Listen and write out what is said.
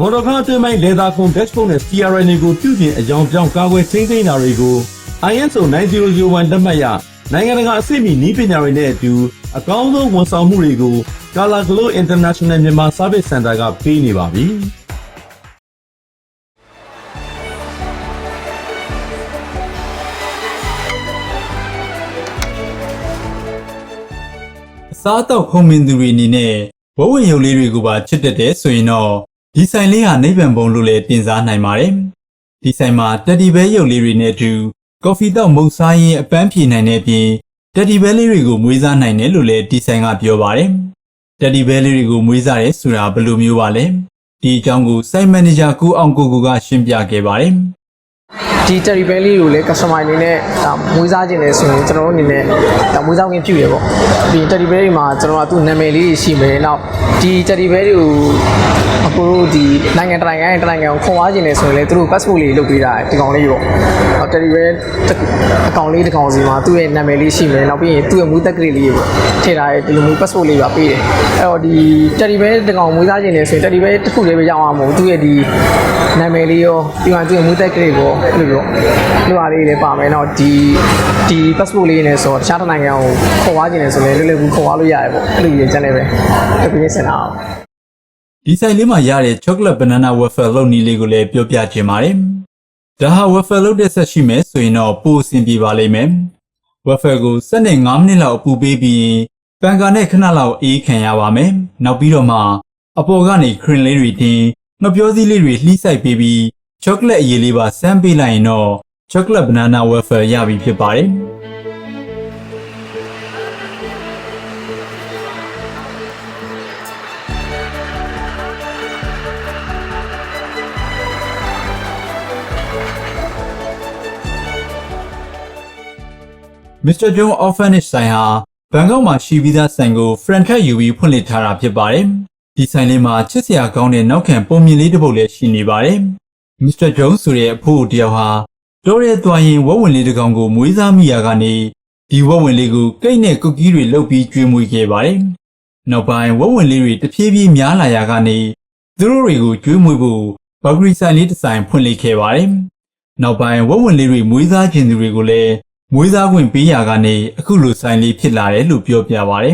မော်တော်ကားအတွင်းပိုင်းလေသာခွန် dashboard နဲ့ CRN ကိုပြုပြင်အကြောင်းကြောင့်ကာကွယ်ထိန်းသိမ်းတာတွေကို ISO 9001လက်မှတ်ရနိုင်ငံတကာအဆင့်မီနည်းပညာတွေနဲ့အတူအကောင်းဆုံးဝန်ဆောင်မှုတွေကို Color Glow International မြန်မာ Service Center ကပေးနေပါပြီ။အစားအသောက်ခုံမင်သူတွေအနေနဲ့ဘဝဝင်ရုပ်လေးတွေကိုပါချစ်တတ်တယ်ဆိုရင်တော့ ဒီဆိုင်လေးဟာနိဗ္ဗာန်ဘုံလို့လည်းတင်စားနိုင်ပါတယ်။ဒီဆိုင်မှာတက်ဒီဘဲရုပ်လေးတွေနဲ့အတူကော်ဖီတောက်မုတ်စားရင်အပန်းဖြေနိုင်တဲ့အပြင်တက်ဒီဘဲလေးတွေကိုမွေးစားနိုင်တယ်လို့လည်းဒီဆိုင်ကပြောပါတယ်။တက်ဒီဘဲလေးတွေကိုမွေးစားရဲဆိုတာဘယ်လိုမျိုးပါလဲ။ဒီအကြောင်းကိုစိုက်မန်နေဂျာကူအောင်ကိုကိုကရှင်းပြခဲ့ပါတယ်။ ဒီ Terry Bell လေးကိုလည်း customer အနေနဲ့ဒါမွေးစားခြင်းလဲဆိုရင်ကျွန်တော်တို့အနေနဲ့ဒါမွေးစားခြင်းပြုရပေါ့ဒီ Terry Bell တွေမှာကျွန်တော်ကသူ့နာမည်လေးရှိမယ်နောက်ဒီ Terry Bell တွေကိုအခုတို့ဒီနိုင်ငံတနိုင်ငံရဲ့တနိုင်ငံကိုခွန်အားခြင်းလဲဆိုရင်လည်းသူတို့ passport လေးလုပ်ပေးတာဒီကောင်လေးပေါ့ဟော Terry Bell အကောင်လေးတစ်ကောင်စီမှာသူ့ရဲ့နာမည်လေးရှိမယ်နောက်ပြီးရင်သူ့ရဲ့မွေးသက်ကလေးလေးပေါ့ထည့်ထားတဲ့ဒီလိုမျိုး passport လေးပါပေးတယ်အဲ့တော့ဒီ Terry Bell တစ်ကောင်မွေးစားခြင်းလဲဆိုရင် Terry Bell တစ်ခုလေးပဲရောက်အောင်မဟုတ်သူ့ရဲ့ဒီနာမည်လေးရောပြီးမှသူ့ရဲ့မွေးသက်ကလေးကိုအဲ့လိုတော့ဒီမှာလေးတွေပါမယ်နော်ဒီဒီ passport လေးနဲ့ဆိုတော့တခြားတစ်နိုင်ငံကိုခေါ်သွားခြင်းလဲဆိုလဲလွယ်လွယ်ကူခေါ်သွားလို့ရတယ်ပေါ့အဲ့လိုရည်ချက်နဲ့ပဲတပည့်စင်တာဒီဆိုင်လေးမှာရတဲ့ chocolate banana waffle လို့နီးလေးကိုလည်းပြောပြခြင်းပါတယ်ဒါဟာ waffle လုပ်တဲ့ဆက်ရှိမယ်ဆိုရင်တော့ပိုအဆင်ပြေပါလိမ့်မယ်။ waffle ကိုစက်နဲ့9မိနစ်လောက်အပူပေးပြီးပန်ကာနဲ့ခဏလောက်အေးခံရပါမယ်။နောက်ပြီးတော့မှအပေါ်ကနေ cream လေးတွေတင်ငပြောစည်းလေးတွေလှီးဆိုင်ပေးပြီး chocolate အရည်လေးပါစမ်းပေးလိုက်ရင်တော့ chocolate banana waffle ရပြီဖြစ်ပါတယ်။ Mr. John Orphanage ဆိုင်ဟာဘန်ကောက်မှာရှိပြီးသားဆိုင်ကို franchise ယူပြီးဖွင့်လှစ်ထားတာဖြစ်ပါတယ်။ဒီဆိုင်လေးမှာချစ်စရာကောင်းတဲ့နောက်ခံပုံမြင်လေးတစ်ပုဒ်လည်းရှိနေပါတယ်။ Mr. John ဆိုတဲ့အဖိုးတယောက်ဟာတော်ရဲသွားရင်ဝက်ဝင်လေးတစ်ကောင်ကိုမွေးစားမိရာကနေဒီဝက်ဝင်လေးကိုကိတ်နဲ့ကုတ်ကီးတွေလှုပ်ပြီးကျွေးမွေးခဲ့ပါတယ်။နောက်ပိုင်းဝက်ဝင်လေးတွေတဖြည်းဖြည်းများလာရာကနေသူတို့တွေကိုကျွေးမွေးဖို့ဘာဂရီဆိုင်လေးတစ်ဆိုင်ဖွင့်လှစ်ခဲ့ပါတယ်။နောက်ပိုင်းဝက်ဝင်လေးတွေမွေးစားခြင်းသူတွေကိုလည်းမွေးစားခွင့်ပေးရာကနေအခုလိုဆိုင်လေးဖြစ်လာတယ်လို့ပြောပြပါဗျ